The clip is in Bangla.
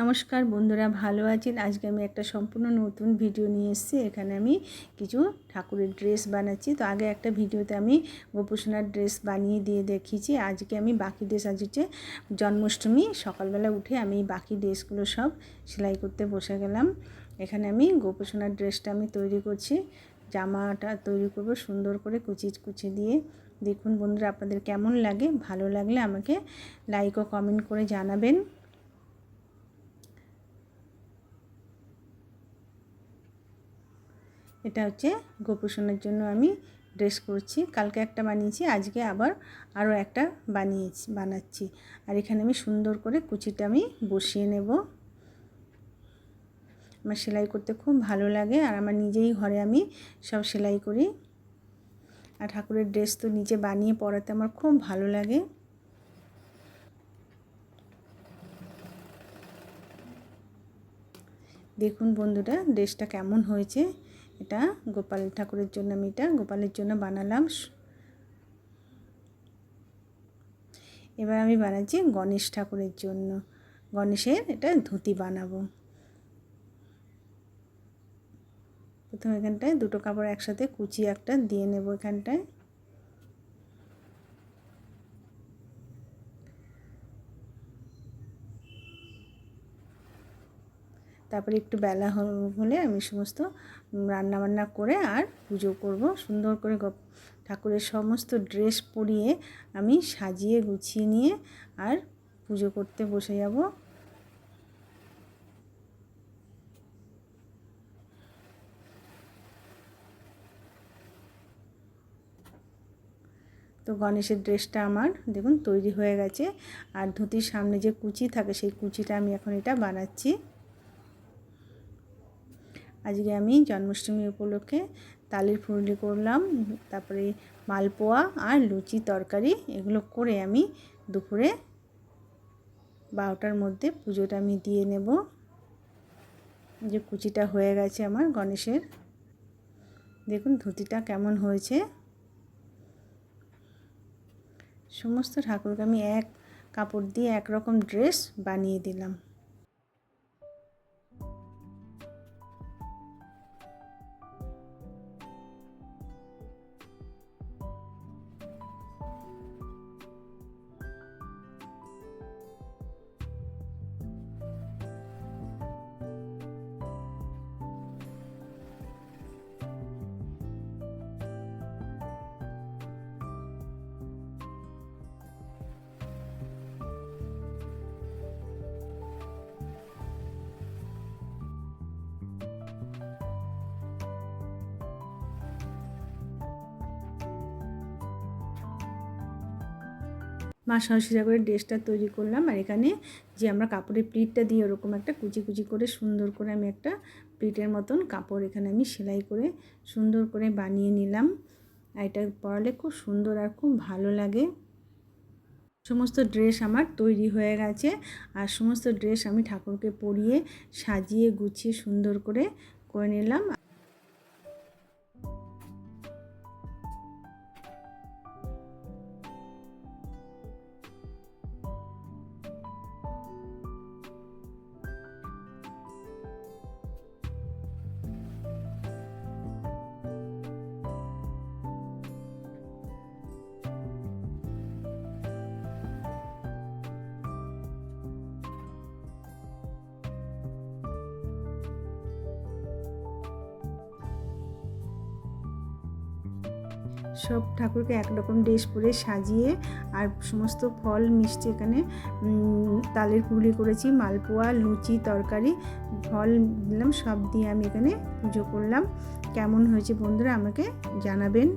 নমস্কার বন্ধুরা, ভালো আছেন? আজকে আমি একটা সম্পূর্ণ নতুন ভিডিও নিয়ে এসেছি। এখানে আমি কিছু ঠাকুরের ড্রেস বানাচ্ছি। তো আগে একটা ভিডিওতে আমি গোপুসোনার ড্রেস বানিয়ে দিয়ে দেখিয়েছি। আজকে আমি বাকি ড্রেস আজ হচ্ছে জন্মাষ্টমী। সকালবেলা উঠে আমি বাকি ড্রেসগুলো সব সেলাই করতে বসে গেলাম। এখানে আমি গোপুসোনার ড্রেসটা আমি তৈরি করছি। জামাটা তৈরি করব সুন্দর করে কুচি কুচি দিয়ে। দেখুন বন্ধুরা, আপনাদের কেমন লাগে, ভালো লাগলে আমাকে লাইক ও কমেন্ট করে জানাবেন। এটা হচ্ছে গোপুসোনার জন্য আমি ড্রেস করছি। কালকে একটা বানিয়েছি, আজকে আবার আরও একটা বানিয়েছি, বানাচ্ছি। আর এখানে আমি সুন্দর করে কুচিটা আমি বসিয়ে নেব। আমার সেলাই করতে খুব ভালো লাগে আর আমার নিজেই ঘরে আমি সব সেলাই করি। আর ঠাকুরের ড্রেস তো নিজে বানিয়ে পরাতে আমার খুব ভালো লাগে। দেখুন বন্ধুরা, ড্রেসটা কেমন হয়েছে। এটা গোপাল ঠাকুরের জন্য আমি এটা গোপালের জন্য বানালাম। এবার আমি বানাচ্ছি গণেশ ঠাকুরের জন্য। গণেশের এটা ধুতি বানাবো। প্রথমে এখানটায় দুটো কাপড় একসাথে কুচি একটা দিয়ে নেব এখানটায়। তারপরে একটু বেলা হলে আমি সমস্ত রান্নাবান্না করে আর পুজো করব। সুন্দর করে ঠাকুরের সমস্ত ড্রেস পরিয়ে আমি সাজিয়ে, গুছিয়ে নিয়ে আর পুজো করতে বসে যাব। তো গণেশের ড্রেসটা আমার, দেখুন, তৈরি হয়ে গেছে। আর ধুতির সামনে যে কুচি থাকে, সেই কুচিটা আমি এখন এটা বানাচ্ছি। আজকে আমি জন্মাষ্টমী উপলক্ষে তালের ফুরলি করলাম, তারপরে মালপোয়া আর লুচি তরকারি, এগুলো করে আমি দুপুরে বারোটার মধ্যে পুজোটা আমি দিয়ে নেব। যে কুচিটা হয়ে গেছে আমার গণেশের। দেখুন ধুতিটা কেমন হয়েছে। সমস্ত ঠাকুরকে আমি এক কাপড় দিয়ে একরকম ড্রেস বানিয়ে দিলাম। মা সরষিরা করে ড্রেসটা তৈরি করলাম আর এখানে যে আমরা কাপড়ের প্লিটটা দিয়ে ওরকম একটা কুচি কুচি করে সুন্দর করে আমি একটা প্লিটের মতন কাপড় এখানে আমি সেলাই করে সুন্দর করে বানিয়ে নিলাম। আর এটা পরালে খুব সুন্দর আর খুব ভালো লাগে। সমস্ত ড্রেস আমার তৈরি হয়ে গেছে আর সমস্ত ড্রেস আমি ঠাকুরকে পরিয়ে সাজিয়ে গুছিয়ে সুন্দর করে করে নিলাম। সব ঠাকুরকে একরকম ড্রেস পরে সাজিয়ে আর সমস্ত ফল, মিষ্টি এখানে তালের পুলি করেছি, মালপোয়া, লুচি, তরকারি, ফল দিলাম, সব দিয়ে আমি এখানে পুজো করলাম। কেমন হয়েছে বন্ধুরা আমাকে জানাবেন।